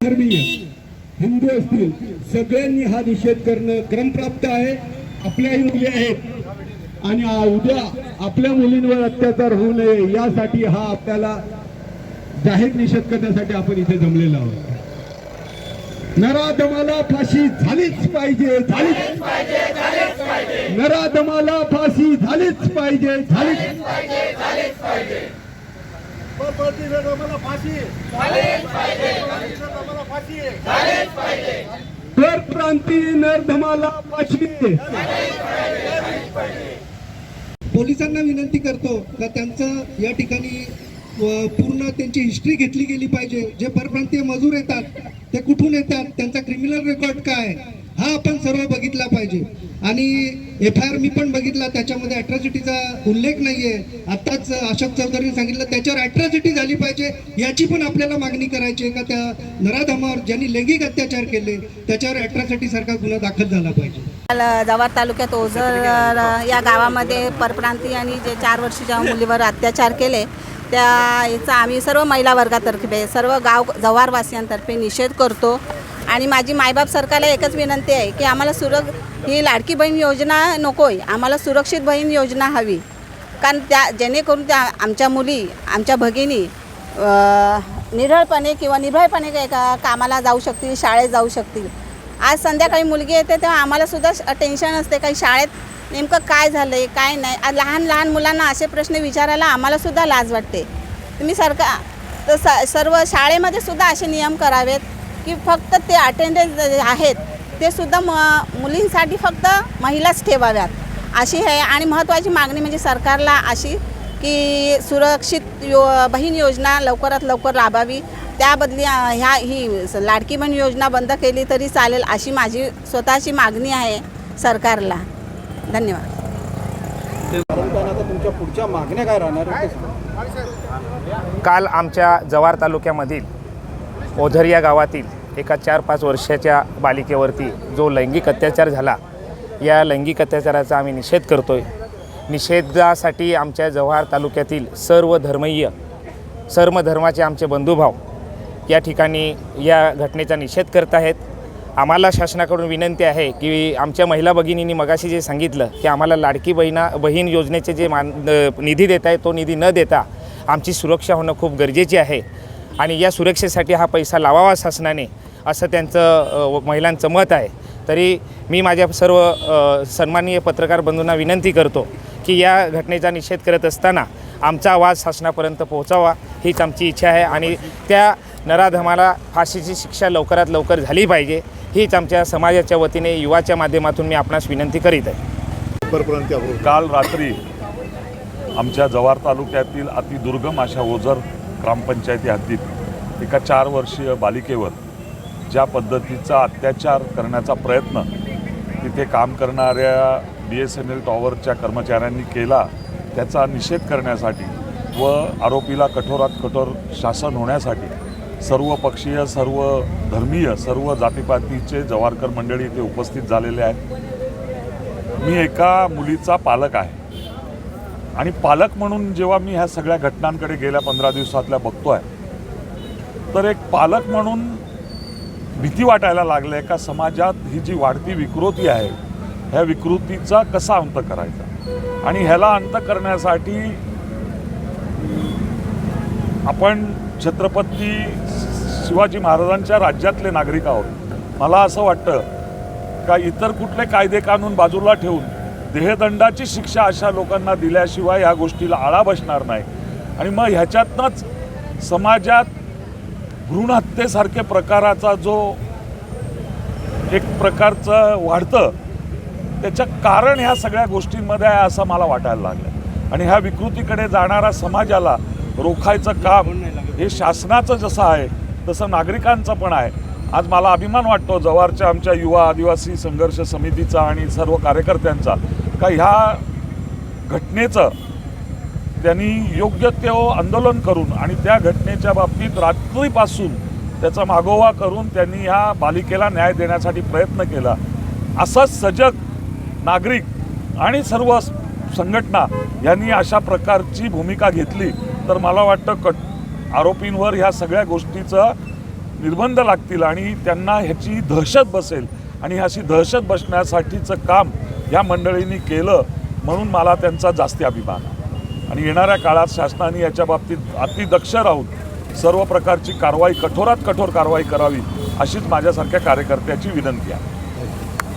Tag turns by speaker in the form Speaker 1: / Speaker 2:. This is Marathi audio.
Speaker 1: धर्मीय हिंदू असतील सगळ्यांनी हा निषेध करणं क्रमप्राप्त आहे. आपल्याही मुली आहेत. आणि आ- उद्या आपल्या मुलींवर अत्याचार होऊ नये यासाठी हा आपल्याला जाहीर निषेध करण्यासाठी आपण इथे जमलेलो आहोत. नराधमाला फाशी झालीच पाहिजे झालीच नराधमाला फाशी झालीच पाहिजे झालीच कर क्रांती नरधमाला फाशी.
Speaker 2: पोलिसांना विनंती करतो का त्यांचं या ठिकाणी पूर्ण त्यांची हिस्ट्री घेतली गेली पाहिजे. जे परप्रांतीय मजूर येतात ते कुठून येतात त्यांचा क्रिमिनल रेकॉर्ड काय? हा आपण सर्व बघितला पाहिजे. आणि एफ आय आर मी पण बघितला त्याच्यामध्ये अट्रॉसिटीचा उल्लेख नाहीये. आताच अशोक चौधरीने सांगितलं त्याच्यावर अट्रॉसिटी झाली पाहिजे याची पण आपल्याला मागणी करायची आहे का? त्या नराधमावर ज्यांनी लैंगिक अत्याचार केले त्याच्यावर अट्रॉसिटी सारखा गुन्हा दाखल झाला पाहिजे.
Speaker 3: जव्हार तालुक्यात ओझर या गावामध्ये परप्रांती आणि जे चार वर्षीच्या मुलीवर अत्याचार केले त्या याचा आम्ही सर्व महिला वर्गातर्फे सर्व गाव जव्हारवासियांतर्फे निषेध करतो. आणि माझी मायबाप सरकारला एकच विनंती आहे की आम्हाला सुरक ही लाडकी बहीण योजना नको आहे आम्हाला सुरक्षित बहीण योजना हवी. कारण त्या जेणेकरून त्या आमच्या मुली आमच्या भगिनी निरळपणे किंवा निर्भयपणे काय का कामाला जाऊ शकतील शाळेत जाऊ शकतील. आज संध्याकाळी मुलगी येते तेव्हा आम्हालासुद्धा टेन्शन असते काही शाळेत नेमकं काय झालं आहे काय नाही. आज लहान लहान मुलांना असे प्रश्न विचारायला आम्हालासुद्धा लाज वाटते. तुम्ही सरकार तर स सर्व शाळेमध्ये सुद्धा असे नियम करावेत. की फक्त ते अटेंडन्स आहेत ते सुद्धा म मुलींसाठी फक्त महिलाच ठेवाव्यात. अशी आहे आणि महत्त्वाची मागणी म्हणजे सरकारला अशी की सुरक्षित यो बहीण योजना लवकरात लवकर राबावी त्याबदली ह्या ही लाडकी बहीण योजना बंद केली तरी चालेल अशी माझी स्वतःची मागणी आहे सरकारला. धन्यवाद.
Speaker 4: तुमच्या पुढच्या मागण्या काय राहणार
Speaker 5: काल आमच्या जव्हार तालुक्यामधील ओझर या गावातील एका चार पाच वर्षाच्या बालिकेवरती जो लैंगिक अत्याचार झाला या लैंगिक अत्याचाराचा आम्ही निषेध करतो आहे निषेधासाठी आमच्या जव्हार तालुक्यातील सर्व धर्मीय सर्व धर्माचे आमचे बंधुभाव या ठिकाणी या घटनेचा निषेध करत आहेत. आम्हाला शासनाकडून विनंती आहे की आमच्या महिला भगिनींनी मगाशी जे सांगितलं की आम्हाला लाडकी बहिणा बहीण योजनेचे जे मान निधी देत आहे तो निधी न देता आमची सुरक्षा होणं खूप गरजेची आहे. आणि या सुरक्षेसाठी हा पैसा लावावा शासनाने. असं त्यांचं महिलांचं मत आहे तरी मी माझ्या सर्व सन्माननीय पत्रकार बंधूंना विनंती करतो की या घटनेचा निषेध करत असताना आमचा आवाज शासनापर्यंत पोहोचावा हीच आमची इच्छा आहे आणि त्या नराधमाला फाशीची शिक्षा लवकरात लवकर झाली पाहिजे हीच आमच्या समाजाच्या वतीने युवाच्या माध्यमातून मी आपणास विनंती करीत आहे.
Speaker 6: काल रात्री आमच्या जव्हार तालुक्यातील अतिदुर्गम अशा ओझर ग्रामपंचायती हद्दीत एका चार वर्षीय बालिकेवर ज्या पद्धतीचा अत्याचार करण्याचा प्रयत्न तिथे काम करणाऱ्या बी एस एन एल टॉवरच्या कर्मचाऱ्यांनी केला त्याचा निषेध करण्यासाठी व आरोपीला कठोरात कठोर शासन होण्यासाठी सर्व पक्षीय सर्व धर्मीय सर्व जातीपातीचे जवारकर मंडळी इथे उपस्थित झालेले आहेत. मी एका मुलीचा पालक आहे. आणि पालक म्हणून जेव्हा मी ह्या सगळ्या घटनांकडे गेल्या पंधरा दिवसातल्या बघतो आहे तर एक पालक म्हणून भीती वाटायला लागलं आहे का समाजात ही जी वाढती विकृती आहे ह्या विकृतीचा कसा अंत करायचा? आणि ह्याला अंत करण्यासाठी आपण छत्रपती शिवाजी महाराजांच्या राज्यातले नागरिक आहोत. मला असं वाटतं का इतर कुठले कायदे कानून बाजूला ठेवून देहदंडाची शिक्षा अशा लोकांना दिल्याशिवाय ह्या गोष्टीला आळा बसणार नाही. आणि मग ह्याच्यातनंच समाजात भ्रूणहत्येसारखे प्रकाराचा जो एक प्रकारचं वाढतं त्याचं कारण ह्या सगळ्या गोष्टींमध्ये आहे असं मला वाटायला लागलं आणि ह्या विकृतीकडे जाणारा समाजाला रोखायचं काम हे शासनाचं जसं आहे तसं नागरिकांचं पण आहे. आज मला अभिमान वाटतो जव्हारच्या आमच्या युवा आदिवासी संघर्ष समितीचा आणि सर्व कार्यकर्त्यांचा का ह्या घटनेचं त्यांनी योग्य ते आंदोलन करून आणि त्या घटनेच्या बाबतीत रात्रीपासून त्याचा मागोवा करून त्यांनी ह्या बालिकेला न्याय देण्यासाठी प्रयत्न केला असं सजग नागरिक आणि सर्व संघटना यांनी अशा प्रकारची भूमिका घेतली तर मला वाटतं कट आरोपींवर ह्या सगळ्या गोष्टीचं निर्बंध लागतील आणि त्यांना ह्याची दहशत बसेल आणि अशी दहशत बसण्यासाठीचं काम या मंडळींनी केलं म्हणून मला त्यांचा जास्ती अभिमान आहे. आणि येणाऱ्या काळात शासनाने याच्या बाबतीत अतिदक्ष राहून सर्व प्रकारची कारवाई कठोरात कठोर कारवाई करावी अशीच माझ्यासारख्या कार्यकर्त्याची विनंती आहे.